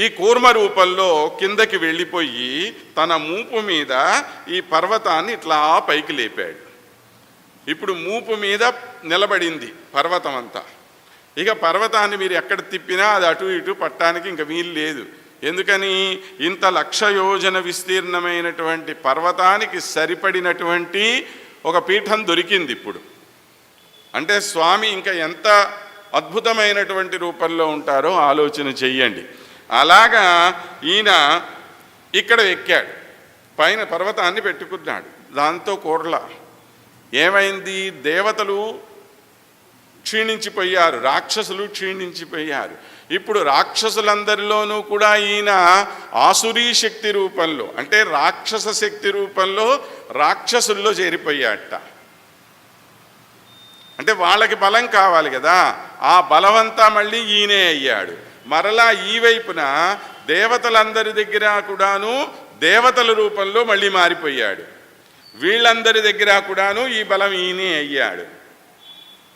ఈ కూర్మ రూపంలో కిందకి వెళ్ళిపోయి తన మూపు మీద ఈ పర్వతాన్ని ఇట్లా పైకి లేపాడు. ఇప్పుడు మూపు మీద నిలబడింది పర్వతం అంతా ఇక పర్వతాన్ని మీరు ఎక్కడ తిప్పినా అది అటు ఇటు పట్టడానికి ఇంకా వీలు లేదు. ఎందుకని? ఇంత లక్ష యోజన విస్తీర్ణమైనటువంటి పర్వతానికి సరిపడినటువంటి ఒక పీఠం దొరికింది ఇప్పుడు. అంటే స్వామి ఇంకా ఎంత అద్భుతమైనటువంటి రూపంలో ఉంటారో ఆలోచన చెయ్యండి. అలాగా ఈయన ఇక్కడ ఎక్కాడు. పైన పర్వతాన్ని పెట్టుకున్నాడు. దాంతో కూరల ఏమైంది? దేవతలు క్షీణించిపోయారు రాక్షసులు క్షీణించిపోయారు. ఇప్పుడు రాక్షసులందరిలోనూ కూడా ఈయన ఆసురీ శక్తి రూపంలో అంటే రాక్షస శక్తి రూపంలో రాక్షసుల్లో చేరిపోయాట అంటే వాళ్ళకి బలం కావాలి కదా. ఆ బలవంతా మళ్ళీ ఈయనే అయ్యాడు. మరలా ఈ వైపున దేవతలందరి దగ్గర కూడాను దేవతల రూపంలో మళ్ళీ మారిపోయాడు. వీళ్ళందరి దగ్గర కూడాను ఈ బలం ఈయనే అయ్యాడు.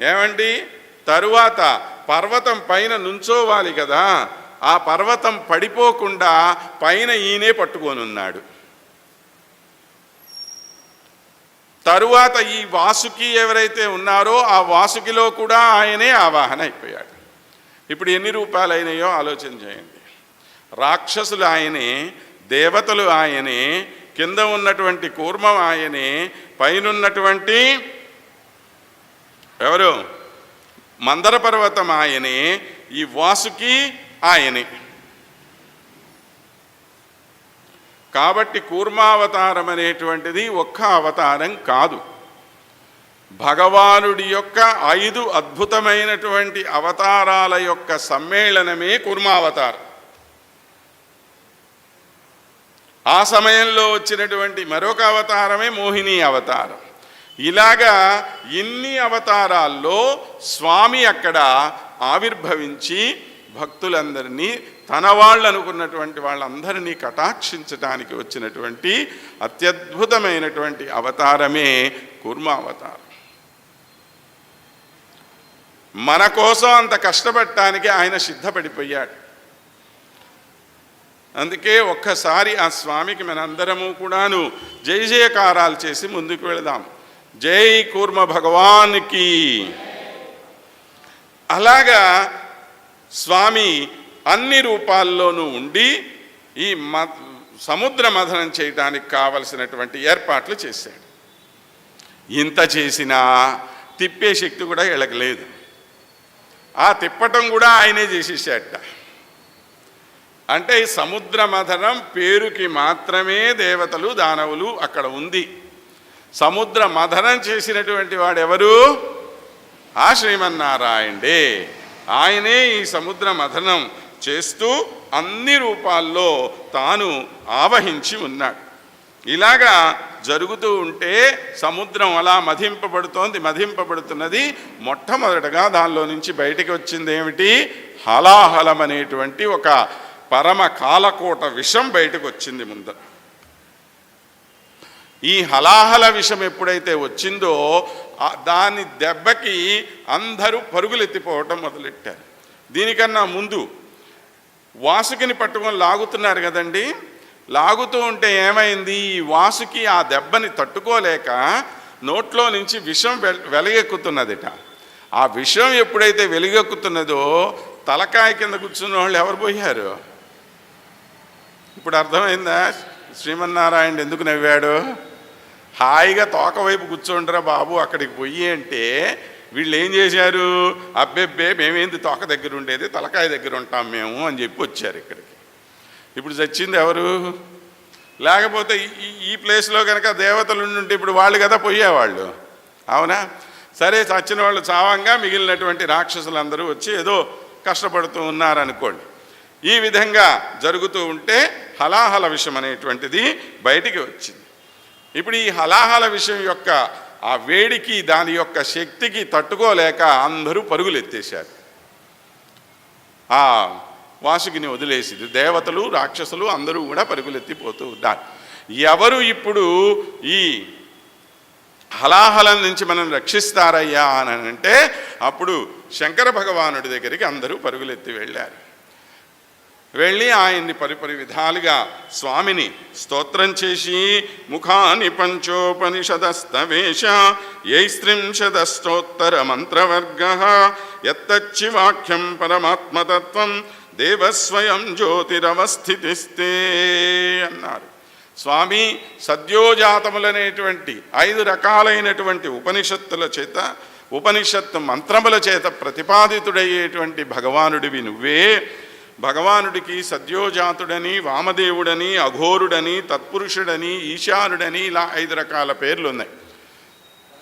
ఏమండి? తరువాత పర్వతం పైన నుంచోవాలి కదా. ఆ పర్వతం పడిపోకుండా పైన ఈయనే పట్టుకొనున్నాడు. తరువాత ఈ వాసుకి ఎవరైతే ఉన్నారో ఆ వాసుకిలో కూడా ఆయనే ఆవాహన అయిపోయాడు. ఇప్పుడు ఎన్ని రూపాలు అయినాయో ఆలోచన చేయండి. రాక్షసులు ఆయనే దేవతలు ఆయనే కింద ఉన్నటువంటి కూర్మం ఆయనే పైనున్నటువంటి ఎవరు? మందర పర్వతం ఆయనే ఈ వాసుకి ఆయనే. కాబట్టి కూర్మావతారం అనేటువంటిది ఒక్క అవతారం కాదు. భగవానుడి యొక్క ఐదు అద్భుతమైనటువంటి అవతారాల యొక్క సమ్మేళనమే కుర్మావతారం. ఆ సమయంలో వచ్చినటువంటి మరొక అవతారమే మోహిని అవతారం. ఇలాగా ఇన్ని అవతారాల్లో స్వామి అక్కడ ఆవిర్భవించి భక్తులందరినీ తన వాళ్ళు అనుకున్నటువంటి వాళ్ళందరినీ కటాక్షించటానికి వచ్చినటువంటి అత్యద్భుతమైనటువంటి అవతారమే కుర్మావతారం. మన కోసం అంత కష్టపడటానికి ఆయన సిద్ధపడిపోయాడు. అందుకే ఒక్కసారి ఆ స్వామికి మనందరము కూడాను జై జయకారాలు చేసి ముందుకు వెళదాం. జై కూర్మ భగవానికి. అలాగా స్వామి అన్ని రూపాల్లోనూ ఉండి ఈ మ సముద్ర మథనం చేయడానికి కావలసినటువంటి ఏర్పాట్లు చేశాడు. ఇంత చేసినా తిప్పే శక్తి కూడా ఎలగలేదు ఆ తిప్పటం కూడా ఆయనే చేసేసాట అంటే ఈ సముద్ర మథనం పేరుకి మాత్రమే దేవతలు దానవులు అక్కడ ఉంది. సముద్ర మథనం చేసినటువంటి వాడెవరు? ఆ శ్రీమన్నారాయణే ఆయనే ఈ సముద్ర మథనం చేస్తూ అన్ని రూపాల్లో తాను ఆవహించి ఉన్నాడు. ఇలాగా జరుగుతూ ఉంటే సముద్రం అలా మధింపబడుతోంది మధింపబడుతున్నది. మొట్టమొదటగా దానిలో నుంచి బయటికి వచ్చింది ఏమిటి? హలాహలం అనేటువంటి ఒక పరమ కాలకోట విషం బయటకు వచ్చింది ముందు. ఈ హలాహల విషం ఎప్పుడైతే వచ్చిందో దాని దెబ్బకి అందరూ పరుగులెత్తిపోవటం మొదలెట్టారు. దీనికన్నా ముందు వాసుకిని పట్టుకొని లాగుతున్నారు కదండి? లాగుతూ ఉంటే ఏమైంది? ఈ వాసుకి ఆ దెబ్బని తట్టుకోలేక నోట్లో నుంచి విషం వెలగెక్కుతున్నదిట. ఆ విషం ఎప్పుడైతే వెలుగెక్కుతున్నదో తలకాయ కింద కూర్చున్న వాళ్ళు ఎవరు పోయారు? ఇప్పుడు అర్థమైందా? శ్రీమన్నారాయణ ఎందుకు నవ్వాడు? హాయిగా తోక వైపు కూర్చోండిరా బాబు అక్కడికి పోయి అంటే వీళ్ళు ఏం చేశారు? అబ్బెబ్బే మేమేంది తోక దగ్గర ఉండేది? తలకాయ దగ్గర ఉంటాం మేము అని చెప్పి వచ్చారు ఇక్కడికి. ఇప్పుడు చచ్చింది ఎవరు? లేకపోతే ఈ ఈ ప్లేస్లో కనుక దేవతలు ఉంటే ఇప్పుడు వాళ్ళు కదా పోయేవాళ్ళు. అవునా? సరే చచ్చిన వాళ్ళు చావంగా మిగిలినటువంటి రాక్షసులందరూ వచ్చి ఏదో కష్టపడుతూ ఉన్నారనుకోండి. ఈ విధంగా జరుగుతూ ఉంటే హలాహల విషయం అనేటువంటిది బయటికి వచ్చింది. ఇప్పుడు ఈ హలాహల విషయం యొక్క ఆ వేడికి దాని యొక్క శక్తికి తట్టుకోలేక అందరూ పరుగులు ఎత్తేశారు వాసుకిని వదిలేసింది. దేవతలు రాక్షసులు అందరూ కూడా పరుగులెత్తిపోతూ ఉన్నారు. ఎవరు ఇప్పుడు ఈ హలాహలం నుంచి మనం రక్షిస్తారయ్యా అని అంటే అప్పుడు శంకర భగవానుడి దగ్గరికి అందరూ పరుగులెత్తి వెళ్ళారు. వెళ్ళి ఆయన్ని పరిపరి విధాలుగా స్వామిని స్తోత్రం చేసి ముఖాని పంచోపనిషదస్తవేష యైస్త్రింశదష్టోత్తర మంత్రవర్గ ఎత్తచ్చి వాక్యం పరమాత్మతత్వం దేవస్వయం జ్యోతిరవస్థితిస్తే అన్నారు. స్వామి సద్యోజాతములనేటువంటి ఐదు రకాలైనటువంటి ఉపనిషత్తుల చేత ఉపనిషత్తు మంత్రముల చేత ప్రతిపాదితుడయ్యేటువంటి భగవానుడివి నువ్వే. భగవానుడికి సద్యోజాతుడని వామదేవుడని అఘోరుడని తత్పురుషుడని ఈశానుడని ఇలా ఐదు రకాల పేర్లు ఉన్నాయి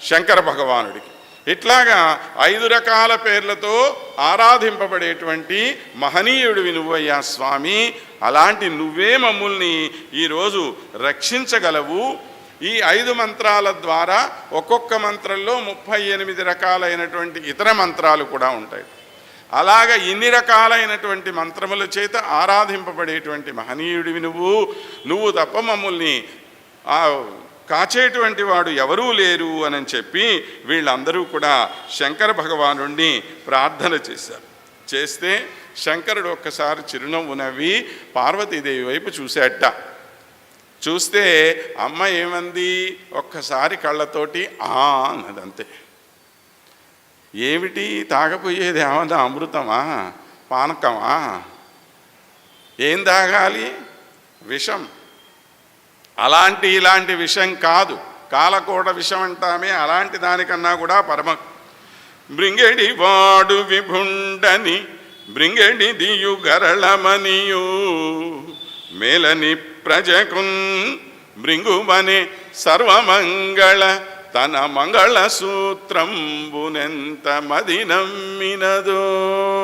శంకర భగవానుడికి. ఇట్లాగా ఐదు రకాల పేర్లతో ఆరాధింపబడేటువంటి మహనీయుడివి నువ్వయ్యా స్వామి. అలాంటి నువ్వే మమ్ముల్ని ఈరోజు రక్షించగలవు. ఈ ఐదు మంత్రాల ద్వారా ఒక్కొక్క మంత్రంలో ముప్పై ఎనిమిది రకాలైనటువంటి ఇతర మంత్రాలు కూడా ఉంటాయి. అలాగ ఇన్ని రకాలైనటువంటి మంత్రముల చేత ఆరాధింపబడేటువంటి మహనీయుడివి నువ్వు. నువ్వు తప్ప మమ్మల్ని కాచేటువంటి వాడు ఎవరూ లేరు అని చెప్పి వీళ్ళందరూ కూడా శంకర భగవాను ప్రార్థన చేశారు. చేస్తే శంకరుడు ఒక్కసారి చిరునవ్వు నవ్వి పార్వతీదేవి వైపు చూశాట చూస్తే అమ్మ ఏమంది? ఒక్కసారి కళ్ళతోటి ఆ అన్నదంతే. ఏమిటి? తాగపోయేది ఏమన్నా అమృతమా? పానకమా? ఏం తాగాలి? విషం. అలాంటి ఇలాంటి విషం కాదు. కాలకోట విషం అంటామే అలాంటి దానికన్నా కూడా పరమ. బృంగెడి వాడు విభుండని బృంగెడి దియుగరళమనియు మేలని ప్రజకున్ భృంగుమని సర్వమంగళ తన మంగళ సూత్రంబునెంత మది నమ్మినదో.